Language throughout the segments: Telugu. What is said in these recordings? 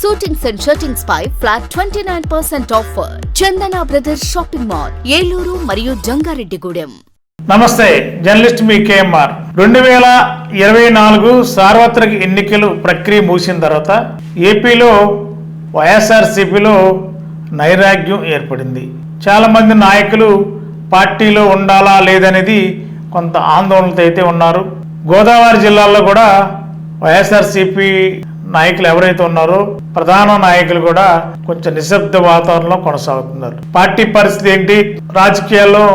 suitings and shirtings pi flat twenty nine percent offer Chandana brothers shopping mall Eluru మరియు జంగారెడ్డిగూడెం నమస్తే జర్నలిస్ట్ మీ కేఎంఆర్. రెండు వేల ఇరవై నాలుగు సార్వత్రిక ఎన్నికలు ప్రక్రియ ముగిసిన తర్వాత ఏపీలో వైఎస్ఆర్సీపీలో నైరాగ్యం ఏర్పడింది. చాలామంది నాయకులు పార్టీలో ఉండాలా లేదనేది కొంత ఆందోళనతో అయితే ఉన్నారు. గోదావరి జిల్లాలో కూడా వైఎస్ఆర్సీపీ నాయకులు ఎవరైతే ఉన్నారో ప్రధాన నాయకులు కూడా కొంచెం నిశ్శబ్ద వాతావరణంలో కొనసాగుతున్నారు. పార్టీ పరిస్థితి ఏంటి? రాజకీయాల్లో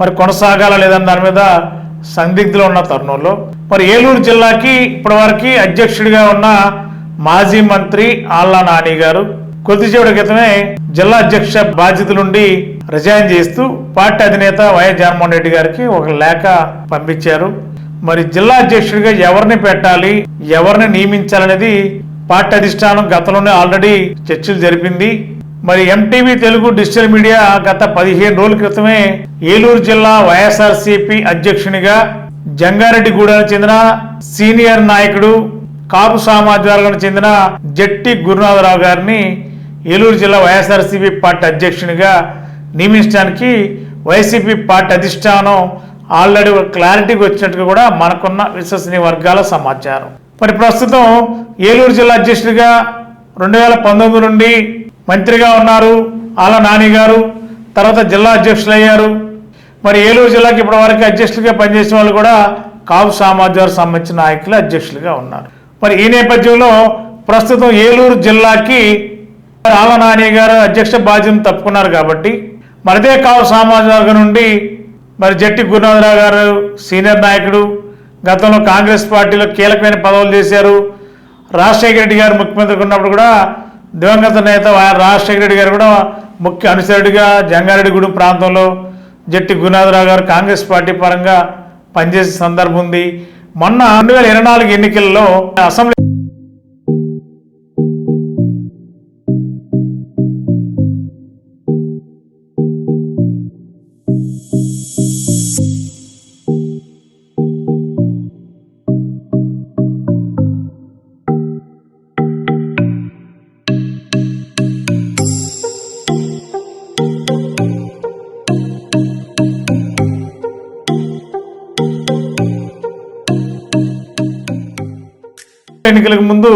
మరి కొనసాగాలా లేదన్న దాని మీద సందిగ్ధులు ఉన్న తరుణంలో. మరి ఏలూరు జిల్లాకి ఇప్పటివరకు అధ్యక్షుడిగా ఉన్న మాజీ మంత్రి ఆళ్ళ నాని గారు కొద్దిసేపటి క్రితమే జిల్లా అధ్యక్ష బాధ్యతల నుండి రిజైన్ చేస్తూ పార్టీ అధినేత వైఎస్ జగన్మోహన్ రెడ్డి గారికి ఒక లేఖ పంపించారు. మరి జిల్లా అధ్యక్షుడిగా ఎవరిని పెట్టాలి ఎవరిని నియమించాలనేది పార్టీ అధిష్టానం గతంలోనే ఆల్రెడీ చర్చలు జరిపింది. మరి ఎంటీవీ తెలుగు డిజిటల్ మీడియా గత పదిహేను రోజుల క్రితమే ఏలూరు జిల్లా వైఎస్ఆర్సీపీ అధ్యక్షునిగా జంగారెడ్డిగూడకు చెందిన సీనియర్ నాయకుడు కాపు సామాజిక వర్గానికి చెందిన జట్టి గురునాథరావు గారిని ఏలూరు జిల్లా వైఎస్ఆర్సీపీ పార్టీ అధ్యక్షునిగా నియమించడానికి వైసీపీ పార్టీ అధిష్టానం ఆల్రెడీ క్లారిటీకి వచ్చినట్టుగా కూడా మనకున్న విశ్వసనీయ వర్గాల సమాచారం. మరి ప్రస్తుతం ఏలూరు జిల్లా అధ్యక్షుడిగా రెండు వేల పంతొమ్మిది నుండి మంత్రిగా ఉన్నారు ఆల నాని గారు తర్వాత జిల్లా అధ్యక్షులయ్యారు. మరి ఏలూరు జిల్లాకి ఇప్పటి వరకు అధ్యక్షులుగా పనిచేసిన వాళ్ళు కూడా కాపు సామాజిక సంబంధించిన నాయకులు అధ్యక్షులుగా ఉన్నారు. మరి ఈ నేపథ్యంలో ప్రస్తుతం ఏలూరు జిల్లాకి ఆల నాని గారు అధ్యక్ష బాధ్యతను తప్పుకున్నారు కాబట్టి మరి అదే కావు సామాజిక నుండి మరి జట్టి గురునాథరావు గారు సీనియర్ నాయకుడు గతంలో కాంగ్రెస్ పార్టీలో కీలకమైన పదవులు చేశారు. రాజశేఖర రెడ్డి గారు ముఖ్యమంత్రి ఉన్నప్పుడు కూడా దివంగత నేత రాజశేఖర రెడ్డి గారు కూడా ముఖ్య అనుసరుడిగా జంగారెడ్డిగూడెం ప్రాంతంలో జట్టి గురునాథరావు గారు కాంగ్రెస్ పార్టీ పరంగా పనిచేసే సందర్భం ఉంది. మొన్న రెండు వేల ఇరవై నాలుగు ఎన్నికల్లో అసెంబ్లీ ఎన్నికలకు ముందు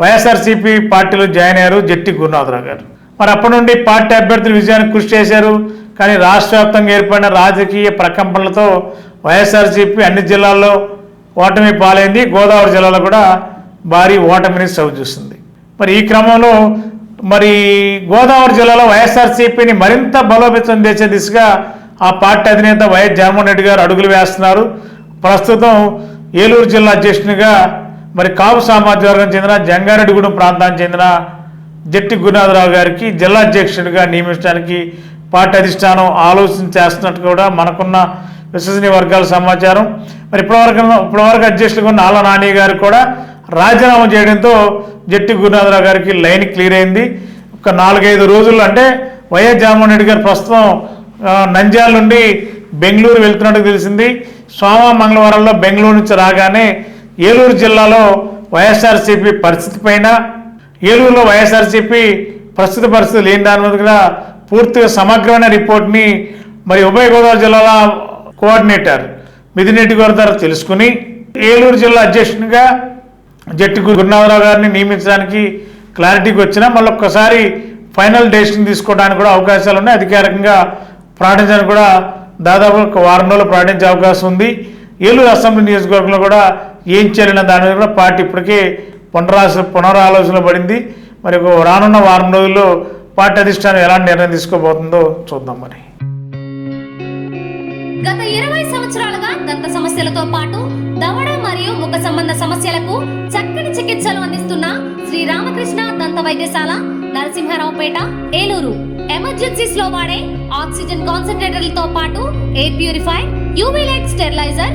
వైఎస్ఆర్సీపీ పార్టీలో జాయిన్ అయ్యారు జట్టి గురునాథరావు గారు. మరి అప్పటి నుండి పార్టీ అభ్యర్థుల విజయానికి కృషి చేశారు. కానీ రాష్ట్ర వ్యాప్తంగా ఏర్పడిన రాజకీయ ప్రకంపనలతో వైఎస్ఆర్సీపీ అన్ని జిల్లాల్లో ఓటమి పాలైంది. గోదావరి జిల్లాలో కూడా భారీ ఓటమిని చవి చూస్తుంది మరి ఈ క్రమంలో మరి గోదావరి జిల్లాలో వైఎస్ఆర్సీపీని మరింత బలోపేతం చేసే దిశగా ఆ పార్టీ అధినేత వైఎస్ జగన్మోహన్ రెడ్డి గారు అడుగులు వేస్తున్నారు. ప్రస్తుతం ఏలూరు జిల్లా అధ్యక్షునిగా మరి కాపు సామాజిక వర్గం చెందిన జంగారెడ్డిగూడెం ప్రాంతానికి చెందిన జట్టి గురునాథరావు గారికి జిల్లా అధ్యక్షుడిగా నియమించడానికి పార్టీ అధిష్టానం ఆలోచన చేస్తున్నట్టు కూడా మనకున్న విశ్వసనీయ వర్గాల సమాచారం. మరి ఇప్పటివరకు ఇప్పటివరకు అధ్యక్షులుగా ఉన్న ఆల నాని గారు కూడా రాజీనామా చేయడంతో జట్టి గురునాథరావు గారికి లైన్ క్లియర్ అయింది. ఒక నాలుగైదు రోజుల్లో అంటే వైఎస్ జగన్మోహన్ రెడ్డి గారు ప్రస్తుతం నంద్యాల నుండి బెంగళూరు వెళ్తున్నట్టు తెలిసింది. సోమ మంగళవారంలో బెంగళూరు నుంచి రాగానే ఏలూరు జిల్లాలో వైఎస్ఆర్సీపీ పరిస్థితి పైన ఏలూరులో వైఎస్ఆర్సీపీ ప్రస్తుత పరిస్థితులు లేని దాని మీద కూడా పూర్తిగా సమగ్రమైన రిపోర్ట్ని మరి ఉభయ గోదావరి జిల్లాల కోఆర్డినేటర్ మిదినెట్టి గారి ద్వారా తెలుసుకుని ఏలూరు జిల్లా అధ్యక్షునిగా జట్టి గురునాథరావు గారిని నియమించడానికి క్లారిటీకి వచ్చినా మళ్ళీ ఒక్కసారి ఫైనల్ డెసిషన్ తీసుకోవడానికి కూడా అవకాశాలు ఉన్నాయి. అధికారికంగా ప్రకటించడానికి కూడా దాదాపు ఒక వారం రోజులు ప్రకటించే అవకాశం ఉంది. ఏలూరు అసెంబ్లీ నియోజకవర్గంలో కూడా ఏం చేయాలన్న దాని మీద కూడా పార్టీ ఇప్పటికే పునరాశ పునరాలోచన పడింది. మరి రానున్న వారం రోజుల్లో పార్టీ అధిష్టానం ఎలాంటి నిర్ణయం తీసుకోబోతుందో చూద్దాం మరి. గత ఇరవై సంవత్సరాలుగా దంత సమస్యలతో పాటు దవడ మరియు ముఖ సంబంధ సమస్యలకు చక్కని చికిత్సలు అందిస్తున్న శ్రీ రామకృష్ణ దంత వైద్యశాల నరసింహారావుపేట ఏలూరు. ఎమర్జెన్సీస్లో వాడే ఆక్సిజన్ కాన్సన్ట్రేటర్లతో పాటు air purify UV light steriliser